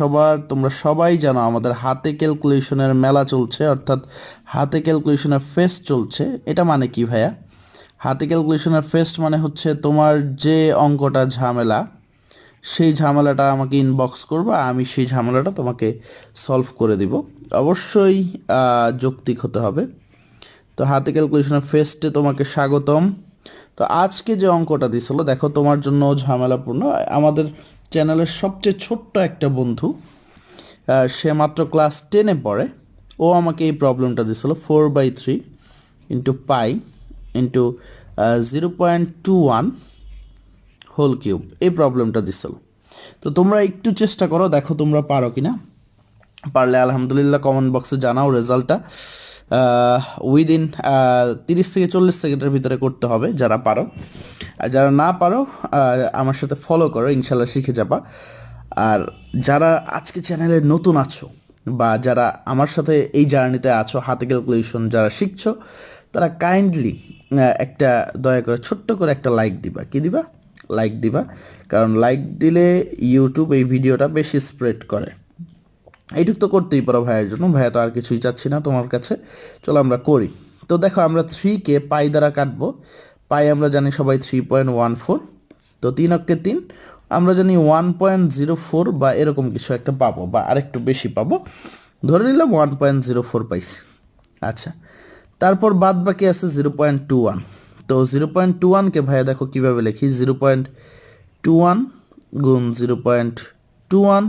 সবার, তোমরা সবাই জানো আমাদের হাতে ক্যালকুলেশনের মেলা চলছে, অর্থাৎ হাতে ক্যালকুলেশনের ফেস্ট চলছে। এটা মানে কি ভাইয়া? হাতে ক্যালকুলেশনের ফেস্ট মানে হচ্ছে তোমার যে অঙ্কটা ঝামেলা, সেই ঝামেলাটা আমাকে ইনবক্স করবা, আমি সেই ঝামেলাটা তোমাকে সলভ করে দিব। অবশ্যই যৌক্তিক হতে হবে। তো হাতে ক্যালকুলেশনের ফেস্টে তোমাকে স্বাগতম। তো আজকে যে অঙ্কটা দিছিল, দেখো তোমার জন্য ঝামেলাপূর্ণ। আমাদের চ্যানেলের সবচেয়ে ছোট্ট একটা বন্ধু সে মাত্র ক্লাস টেনে পড়ে। ও আমাকে এই প্রবলেমটা দিছিল four by three into pi into zero point two one whole cube এই প্রবলেমটা দিছিল। তো তোমরা একটু চেষ্টা করো, দেখো তোমরা পারো কিনা। পারলে আলহামদুলিল্লাহ কমেন্ট বক্সে জানাও রেজাল্টটা উইদিন তিরিশ থেকে চল্লিশ সেকেন্ডের ভিতরে করতে হবে যারা পারো। আর যারা না পারো আমার সাথে ফলো করো, ইনশাল্লাহ শিখে যাবা। আর যারা আজকে চ্যানেলে নতুন আছো, বা যারা আমার সাথে এই জার্নিতে আছো, হাতে ক্যালকুলেশন যারা শিখছো, তারা কাইন্ডলি একটা দয়া করে ছোট্ট করে একটা লাইক দিবা। কি দিবা? লাইক দিবা। কারণ লাইক দিলে ইউটিউব এই ভিডিওটা বেশি স্প্রেড করে। এইটুক তো করতেই পারো ভাইয়ের জন্য। ভাইয়া তো আর কিছুই চাচ্ছি না তোমার কাছে। চলো আমরা করি। তো দেখো, আমরা থ্রিকে পাই দ্বারা কাটবো। পাই আমরা জানি সবাই থ্রি পয়েন্ট ওয়ান ফোর তো তিন অক্ষে তিন। আমরা জানি ওয়ান পয়েন্ট জিরো ফোর বা এরকম কিছু একটা পাবো বা আরেকটু বেশি পাবো। ধরে নিলাম ওয়ান পয়েন্ট জিরো ফোর পাইছি। আচ্ছা তারপর বাদ বাকি আছে জিরো পয়েন্ট টু ওয়ান তো জিরো পয়েন্ট টু ওয়ানকে ভাইয়া দেখো কীভাবে লিখি? জিরো পয়েন্ট টু ওয়ান গুণ জিরো পয়েন্ট টু ওয়ান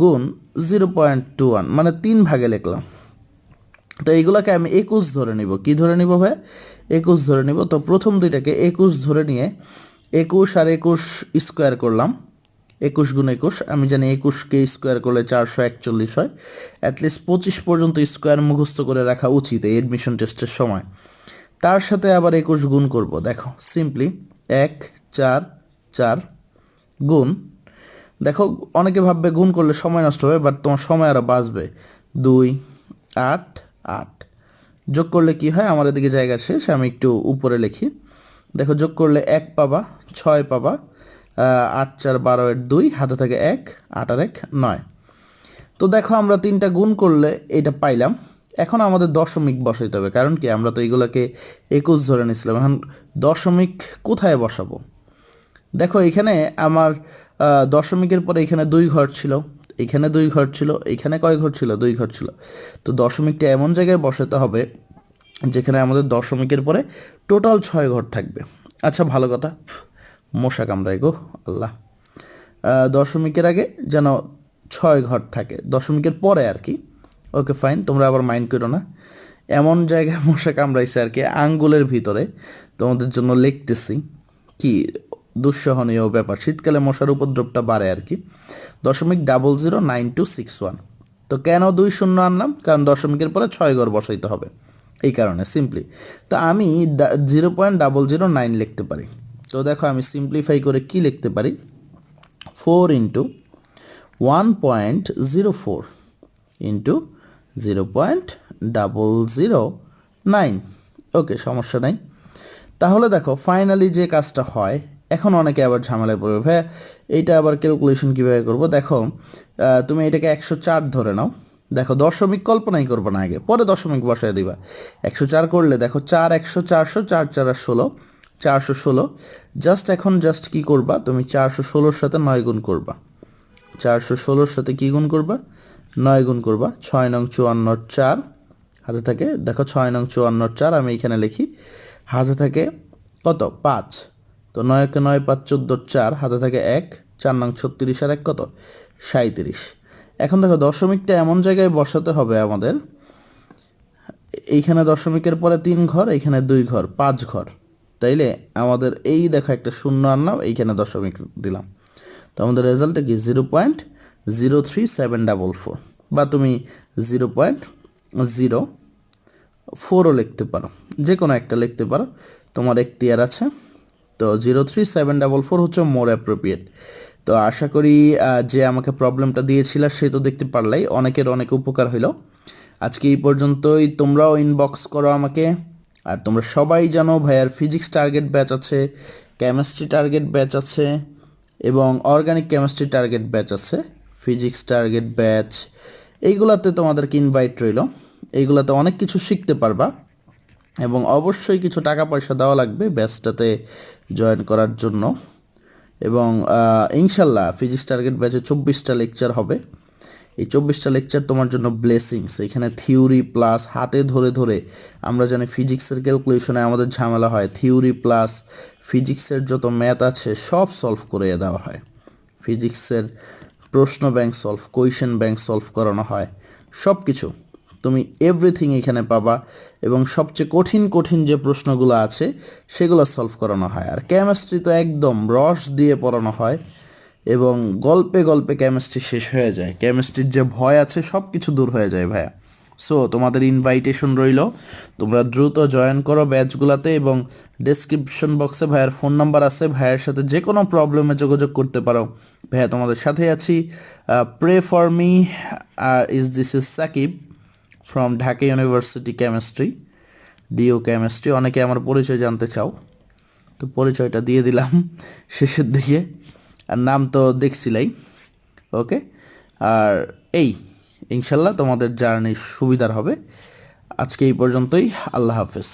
গুণ জিরো পয়েন্ট টু ওয়ান মানে তিন ভাগে লিখলাম। তো এইগুলোকে আমি একুশ ধরে নিব। কি ধরে নিব ভাই? একুশ ধরে নিব। তো প্রথম দুইটাকে একুশ ধরে নিয়ে একুশ আর একুশ স্কোয়ার করলাম। একুশ গুণ একুশ, আমি জানি একুশকে স্কোয়ার করলে চারশো একচল্লিশ হয়। অ্যাটলিস্ট পঁচিশ পর্যন্ত স্কোয়ার মুখস্থ করে রাখা উচিত এই অ্যাডমিশন টেস্টের সময়। তার সাথে আবার একুশ গুণ করব। দেখো সিম্পলি এক, চার চার, গুণ দেখো, অনেকে ভাববে গুণ করলে সময় নষ্ট হবে বাট তোমার সময় আরও বাঁচবে। দুই, আট আট। যোগ করলে কি হয়? আমার এদিকে জায়গা শেষ, আমি একটু উপরে লিখি। দেখো, যোগ করলে এক পাবা, ছয় পাবা আট চার বারো এর দুই, হাতে থাকে এক, আট আর এক, নয়। তো দেখো, আমরা তিনটা গুণ করলে এটা পাইলাম। এখন আমাদের দশমিক বসাইতে হবে, কারণ কি? আমরা তো এগুলোকে একুশ ধরে নিয়েছিলাম এখন দশমিক কোথায় বসাবো? দেখো, এখানে আমার দশমিকের পরে এখানে দুই ঘর ছিল। এখানে দুই ঘর ছিল, এখানে কয় ঘর ছিল? দুই ঘর ছিল। তো দশমিকটা এমন জায়গায় বসাতে হবে যেখানে আমাদের দশমিকের পরে টোটাল ছয় ঘর থাকবে। আচ্ছা ভালো কথা। মশা কামড়ায় গো, আল্লাহ। দশমিকের আগে যেন ছয় ঘর থাকে। দশমিকের পরে আর কি। ওকে, ফাইন, তোমরা আবার মাইন্ড করো না। এমন জায়গায় মশা কামড়াইছে আর কি, আঙ্গুলের ভিতরে। তোমাদের জন্য লিখতেছি কি দুঃসহনীয় ব্যাপার। শীতকালে মশার উপদ্রবটা বাড়ে আর কি। দশমিক double zero nine two six one তো কেন দুই শূন্য আনলাম? কারণ দশমিকের পরে ছয় ঘর বসাইতে হবে। এই কারণে সিম্পলি তো আমি zero point double zero nine লিখতে পারি। তো দেখো আমি সিম্পলিফাই করে কি লিখতে পারি? Four into one point zero four into zero point double zero nine okay সমস্যা নাই। তাহলে দেখো ফাইনালি যে কাজটা হয় এখন অনেকে আবার ঝামেলায় পড়বে। ভাই এইটা আবার ক্যালকুলেশন কীভাবে করব? দেখো তুমি এটাকে একশো চার ধরে নাও। দেখো, দশমিক কল্পনাই করব না আগে, পরে দশমিক বসায় দিবা। একশো চার করলে দেখো, চার একশো, চারশো, চার চার, আর ষোলো, চারশো, ষোলো। জাস্ট এখন জাস্ট কি করবা? তুমি চারশো, ষোলোর সাথে নয় গুণ করবা। চারশো, ষোলোর সাথে কি গুণ করবা? নয় গুণ করবা। ছয় নং চুয়ান্নর চার। হাতে থাকে, দেখো, ছয় নং চুয়ান্নর চার, আমি এখানে লিখি। হাতে থাকে কত? পাঁচ। তো নয়কে নয় পাঁচ চোদ্দোর চার, হাতে থাকে এক, চার নং ছত্রিশ আর এক কত? সাঁত্রিশ এখন দেখো, দশমিকটা এমন জায়গায় বসাতে হবে আমাদের। এইখানে দশমিকের পরে তিন ঘর, এইখানে দুই ঘর, পাঁচ ঘর। তাইলে আমাদের এই দেখো একটা শূন্য আনলাম, এইখানে দশমিক দিলাম। তো আমাদের রেজাল্টটা কি? Zero point zero three seven double four. বা তুমি জিরো পয়েন্ট জিরো ফোরও লিখতে পারো। যে কোনো একটা লিখতে পারো। তোমার এখতিয়ার আছে। তো zero three seven double four হচ্ছে মোর অ্যাপ্রোপ্রিয়েট তো আশা করি যে আমাকে প্রবলেমটা দিয়েছিল সে তো দেখতে পারলাই, অনেকের অনেক উপকার হইল। আজকে এই পর্যন্তই, তোমরাও ইনবক্স করো আমাকে। আর তোমরা সবাই জানো ভাইয়ার ফিজিক্স টার্গেট ব্যাচ আছে কেমিস্ট্রি টার্গেট ব্যাচ আছে, এবং অর্গানিক কেমিস্ট্রি টার্গেট ব্যাচ আছে ফিজিক্স টার্গেট ব্যাচ এইগুলাতে তোমাদেরকে ইনভাইট রইল। এইগুলাতে অনেক কিছু শিখতে পারবা। এবং অবশ্যই কিছু টাকা পয়সা দেওয়া লাগবে ব্যাচটাতে জয়েন করার জন্য। এবং ইনশাল্লাহ ফিজিক্স টার্গেট ব্যাচে চব্বিশটা লেকচার হবে। এই চব্বিশটা লেকচার তোমার জন্য ব্লেসিংস। এখানে থিওরি প্লাস হাতে ধরে ধরে আমরা জানি ফিজিক্সের ক্যালকুলেশনে আমাদের ঝামেলা হয়। থিওরি প্লাস ফিজিক্সের যত ম্যাথ আছে সব সলভ করে দেওয়া হয়। ফিজিক্সের প্রশ্ন bank solve, question bank solve করানো হয়। সব কিছু তুমি এভরিথিং এখানে পাবা এবং সবচেয়ে কঠিন কঠিন যে প্রশ্নগুলো আছে, সেগুলো সলভ করানো হয়। আর কেমিস্ট্রি তো একদম রস দিয়ে পড়ানো হয় এবং গল্পে গল্পে কেমিস্ট্রি শেষ হয়ে যায়। কেমিস্ট্রির যে ভয় আছে সব কিছু দূর হয়ে যায় ভাইয়া। সো তোমাদের ইনভাইটেশন রইল। তোমরা দ্রুত জয়েন করো ব্যাচগুলোতে এবং ডেসক্রিপশন বক্সে ভাইয়ার ফোন নাম্বার আছে। ভাইয়ের সাথে যে কোনো প্রবলেমে যোগাযোগ করতে পারো। ভাইয়া, তোমাদের সাথে আছি। Pray for me R is this is Sakib. From Dhaka university chemistry deo chemistry অনেকে আমার পরিচয় জানতে চাও, তো পরিচয়টা দিয়ে দিলাম শেষের দিকে। আর নাম তো দেখছিলাই ওকে আর এই, ইনশাল্লাহ তোমাদের জার্নি সুবিধার হবে। আজকে এই পর্যন্তই, আল্লাহ হাফেজ।